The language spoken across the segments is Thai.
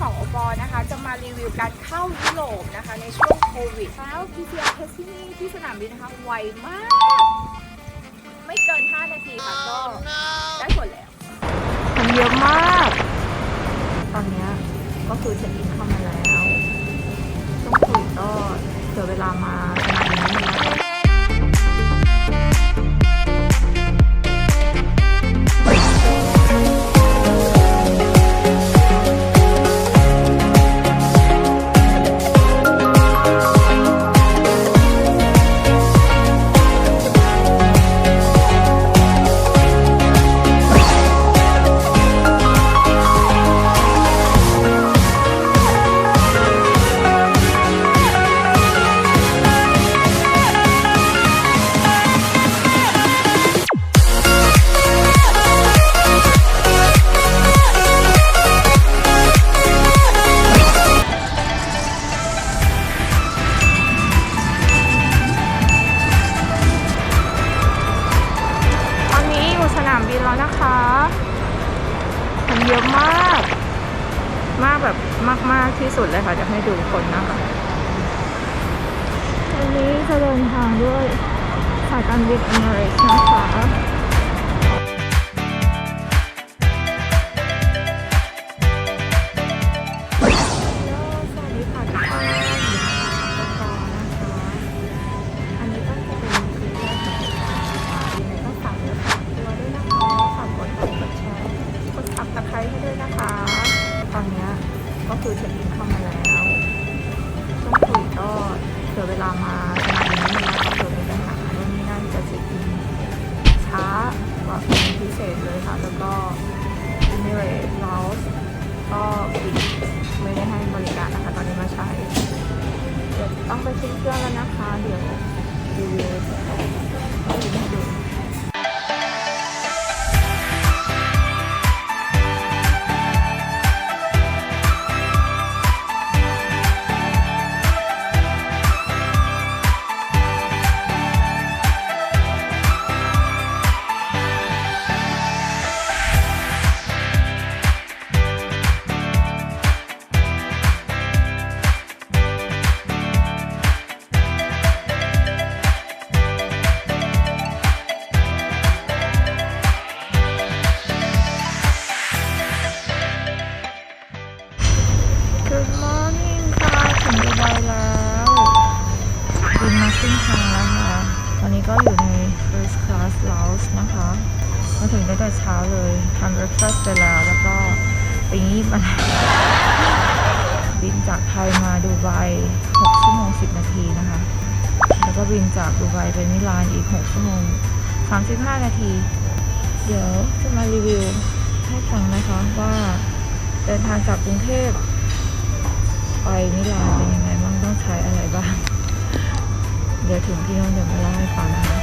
ของโอปอนะคะ จะมารีวิวการเข้ายุโรปนะคะ ในช่วงโควิด แล้ว PCR test ที่นี่ที่สนามบินนะคะ ไวมาก ไม่เกิน 5 นาทีค่ะก็ได้ผลแล้วคนเยอะมาก ตอนเนี้ยก็คือเช็คอินเข้ามาแล้วช่วงโควิดก็เสียเวลามา นี้อยู่สนามบินแล้วนะคะคนเยอะมาก มากแบบมาก ๆ ที่สุดเลยค่ะจะให้ดูคนนะคะวันนี้จะเดินทางด้วยสายการบินเอมิเรตส์นะคะ นี้ยก็คือเช็คอินเข้ามาแล้วช่วงควิดก็เสียเวลามาสนามบินนิดนึงนะคะเกิดมีปัญหาโน่นนี่นั่นจะเช็คอินช้ากว่าเป็นพิเศษเลยค่ะ แล้วก็ Emirates Lounge ก็ปิดไม่ได้ให้บริการนะคะ ตอนนี้มาใช้เดี๋ยวต้องไปขึ้นเครื่องแล้วนะคะ เดี๋ยวรีวิวให้ดู รึ่งทางแล้วค่ะตอนนี้ก็อยู่ใน first class lounge นะคะ มาถึงตั้งแต่เช้าเลยทำ breakfast ไปแล้ว แล้วก็ไปงีบมาบินจากไทยมาดูไบ6ชั่วโมง 10 นาทีนะคะ แล้วก็บินจากดูไบไปมิลานอีก 6 ชั่วโมง 35 นาที เดี๋ยวจะมารีวิวให้ฟังนะคะว่าเดินทางจากกรุงเทพไปมิลานเป็นยังไงบ้างต้องใช้อะไรบ้าง เดี๋ยวถึงที่โน่นเดี๋ยวมาเล่าให้ฟังนะคะ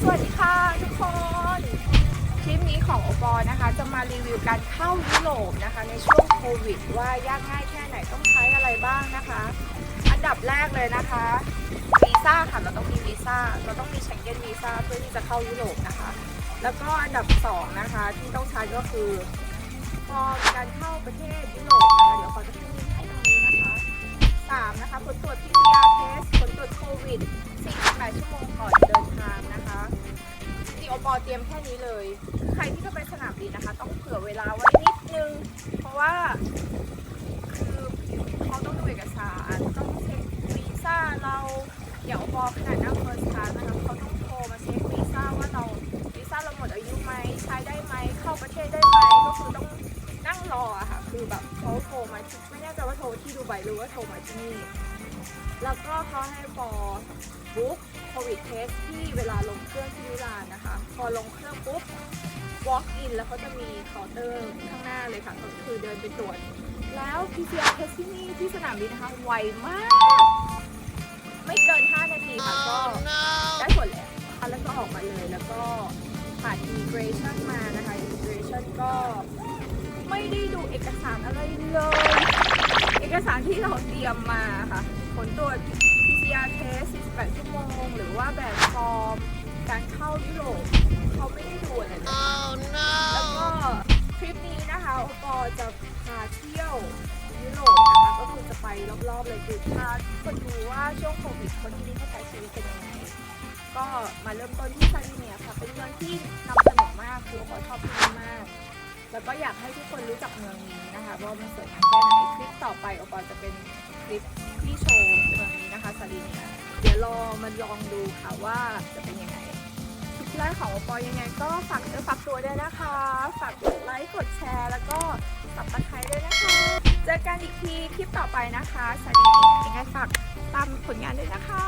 สวัสดีค่ะทุกคนคลิปนี้ของโอปอนะคะ จะมารีวิวการเข้ายุโรปนะคะ ในช่วงโควิด ว่ายากง่ายแค่ไหนต้องใช้อะไรบ้างนะคะ อันดับแรกเลยนะคะวีซ่าค่ะเราต้องมีวีซ่าเราต้องมีเชงเก้นวีซ่าเพื่อที่จะเข้ายุโรปนะคะ แล้วก็อันดับสองนะคะที่ต้องใช้ก็คือฟอร์มการเข้าประเทศยุโรปนะคะเดี๋ยวขอจะขึ้นลิงก์ให้ตรงนี้นะคะสามนะคะผลตรวจ PCR test ผลตรวจโควิด48ชั่วโมงก่อนเดินทางนะคะดีโอปอเตรียมแค่นี้เลย ใครที่จะไปสนามบินนะคะ ต้องเผื่อเวลาไว้นิดนึง เพราะว่า เขาต้องดูเอกสารต้องเช็ควีซ่าเราอย่างพอขนาดนั่งเฟิร์สคลาสนะคะเขาต้องโทรมาเช็ควีซ่าว่าเราวีซ่าเราหมดอายุไหมใช้ได้ไหมเข้าประเทศได้ไหมก็คือต้องนั่งรออะค่ะคือแบบเขาโทรมาไม่แน่ใจว่าโทรที่ดูไบหรือว่าโทรมาที่นี่แล้วก็เขาให้ปอบุ๊กโควิดเทสที่เวลาลงเครื่องที่มิลานนะคะ พอลงเครื่องปุ๊บ walk in แล้วเขาจะมีเคาน์เตอร์ข้างหน้าเลยค่ะก็คือเดินไปตรวจ แล้ว PCR test ที่นี่ที่สนามบินนะคะไวมาก ไม่เกิน 5 นาทีค่ะก็ได้ผลแล้วแล้วก็ออกมาเลยแล้วก็ผ่าน immigration มานะคะ immigration ก็ไม่ได้ดูเอกสารอะไรเลยอกสารที่เราเตรียมมาค่ะ ผลตรวจ PCR test 48ชั่วโมง หรือว่าแบบฟอร์มการเข้ายุโรปเขาไม่ได้ดูอะไรเลยแล้วก็ทริปนี้นะคะโอปอจะพาเที่ ยวยุโรปนะคะก็คือจะไปรอบๆเลยคือพาคนดูว่าช่วงโควิดคนที่นี่เขาใช้ชีวิตกันยังไงก็มาเริ่มต้นที่ซาร์ดิเนียค่ะเป็นเมืองที่นำเสนอมากคือโอปอชอบที่นี่มาก แล้วก็อยากให้ทุกคนรู้จักเมืองนี้นะคะว่ามันสวยงามแค่ไหนคลิปต่อไปโอปอจะเป็นคลิปที่โชว์เมืองนี้นะคะซาร์ดิเนียเดี๋ยวรอมาลองดูค่ะว่าจะเป็นยังไงคลิปแรกของโอปอยังไงก็ฝากเนื้อฝากตัวด้วยนะคะฝากกดไลค์กดแชร์ แล้วก็ สับตะไคร้ด้วยนะคะ เจอกันอีกทีคลิปต่อไปนะคะ สวัสดียังไงฝากตามผลงานด้วยนะคะ